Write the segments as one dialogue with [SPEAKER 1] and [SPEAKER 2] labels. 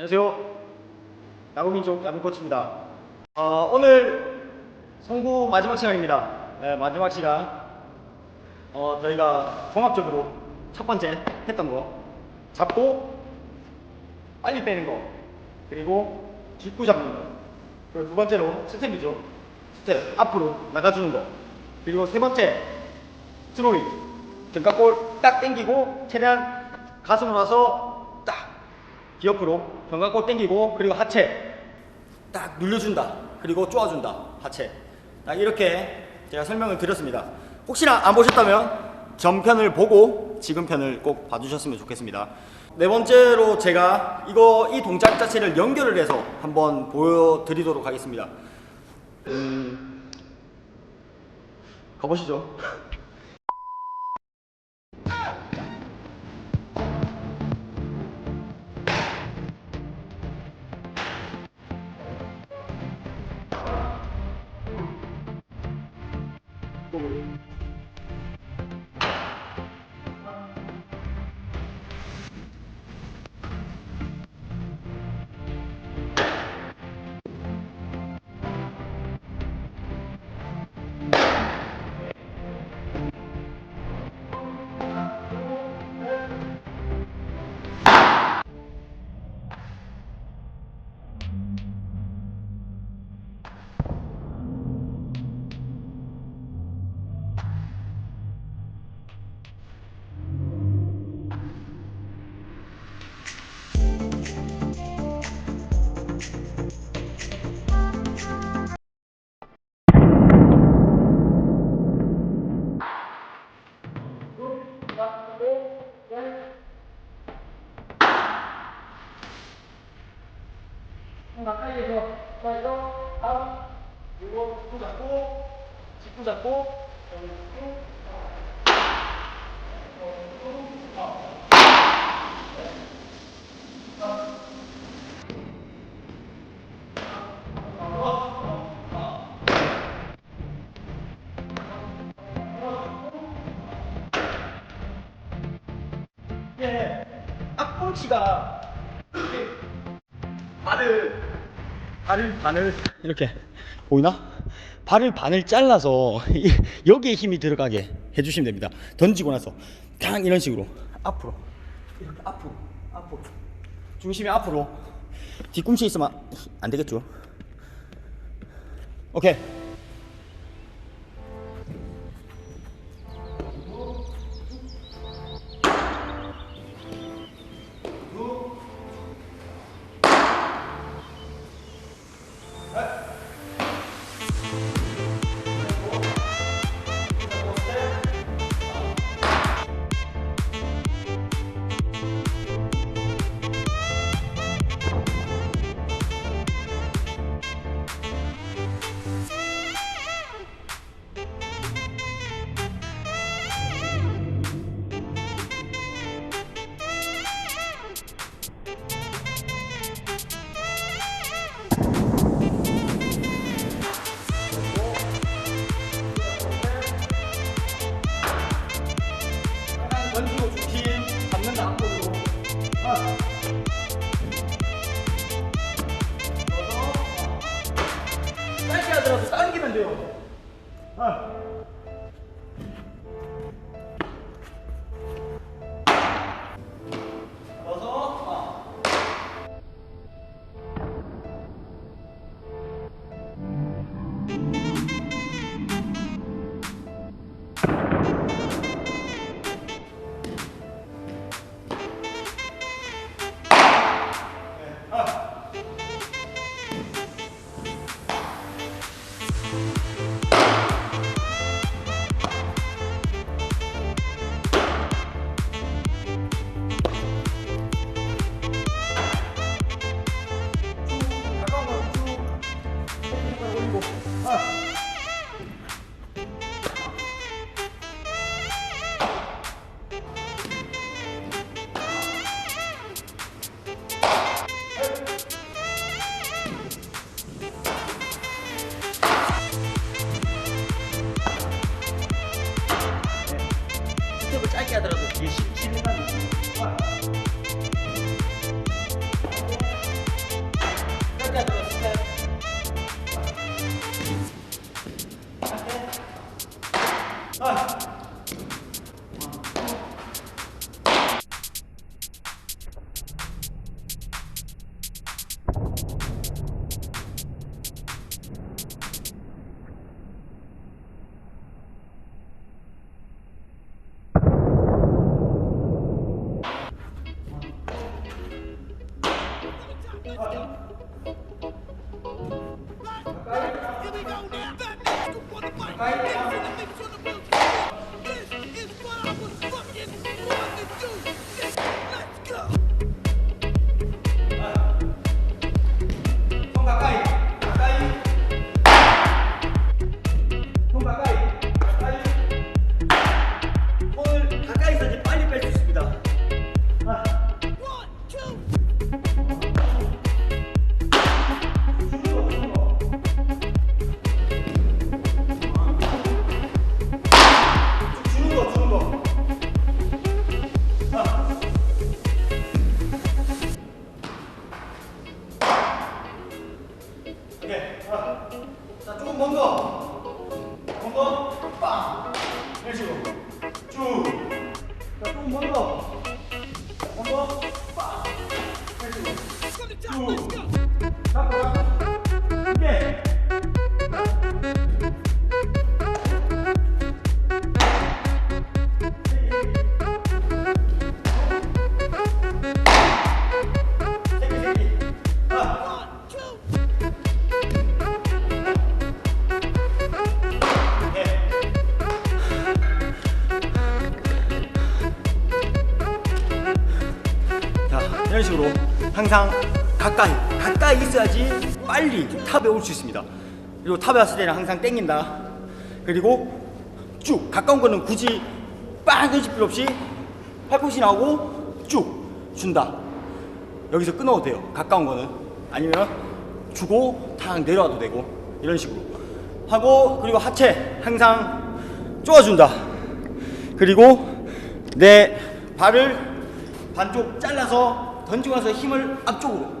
[SPEAKER 1] 안녕하세요. 야구민족 야구코치입니다. 어, 오늘 송구 마지막 시간입니다. 네, 마지막 시간. 어, 저희가 종합적으로 첫 번째 했던 거 잡고 빨리 빼는 거 그리고 뒷구 잡는 거 그리고 두 번째로 스텝이죠. 스텝 앞으로 나가주는 거 그리고 세 번째 스로잉 등가골 딱 당기고 최대한 가슴으로 와서 옆으로 견갑골 당기고 그리고 하체 딱 눌려준다. 그리고 쪼아준다. 하체. 딱 이렇게 제가 설명을 드렸습니다. 혹시나 안 보셨다면 전편을 보고 지금 편을 꼭 봐주셨으면 좋겠습니다. 네 번째로 제가 이거 이 동작 자체를 연결을 해서 한번 보여드리도록 하겠습니다. 음 가보시죠 fully 가까이 해서 가서 다음 이거 짚고 잡고 짚고 잡고 짚고 예, 앞꿈치가 발을 반을 이렇게 보이나? 발을 반을 잘라서 이- 여기에 힘이 들어가게 해주시면 됩니다. 던지고 나서 그냥 이런 식으로 앞으로 이렇게 앞으로 앞으로 중심이 앞으로 뒤꿈치 있으면 안 되겠죠? 오케이. 하 아. 먼거 빵 이런 식으로. 쭉 자 조금 먼거 먼거 빵 이런 식으로.
[SPEAKER 2] From the top,
[SPEAKER 1] 항상 가까이, 가까이 있어야지 빨리 탑에 올 수 있습니다. 그리고 탑에 왔을 때는 항상 땡긴다. 그리고 쭉, 가까운 거는 굳이 빵 던질 필요 없이 팔꿈치 나오고 쭉 준다. 여기서 끊어도 돼요. 가까운 거는. 아니면 주고 탁 내려와도 되고 이런 식으로 하고 그리고 하체 항상 쪼아준다. 그리고 내 발을 반쪽 잘라서 던지고 나서 힘을 앞쪽으로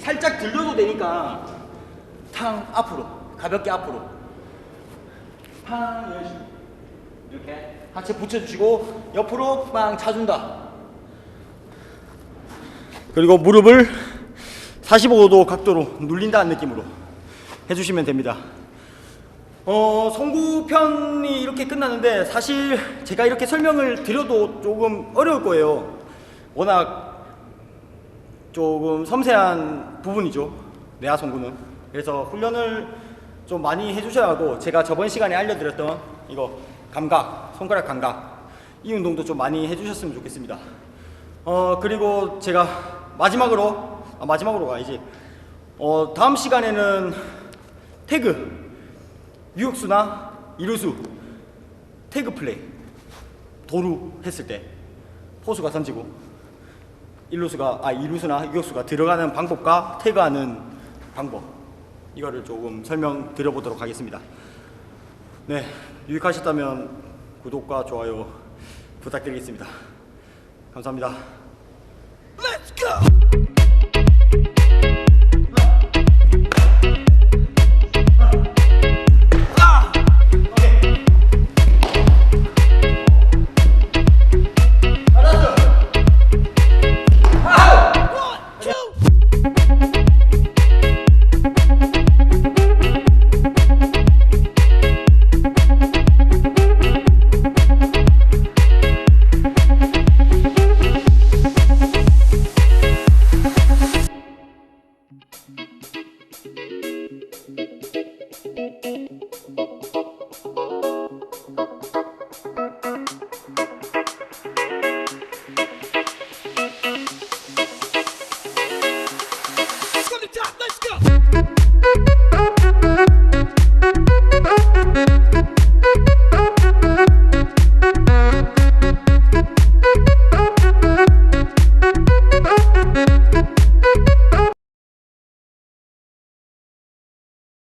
[SPEAKER 1] 살짝 들려도 되니까 탕 앞으로 가볍게 앞으로. 탕 이렇게 하체 붙여주시고 옆으로 빵 차준다. 그리고 무릎을 45도 각도로 눌린다는 느낌으로 해주시면 됩니다. 어, 송구편이 이렇게 끝났는데 사실 제가 이렇게 설명을 드려도 조금 어려울 거예요. 워낙 조금 섬세한 부분이죠. 내하 송구는. 그래서 훈련을 좀 많이 해주셔야 하고 제가 저번 시간에 알려드렸던 이거 감각, 손가락 감각 이 운동도 좀 많이 해주셨으면 좋겠습니다. 어 그리고 제가 마지막으로 아, 마지막으로 가야지. 어 다음 시간에는 태그 유격수나 이루수 태그 플레이 도루 했을 때 포수가 던지고 일루수가 아 이루수나 유격수가 들어가는 방법과 태그하는 방법 이거를 조금 설명 드려 보도록 하겠습니다. 네 유익하셨다면 구독과 좋아요 부탁드리겠습니다. 감사합니다.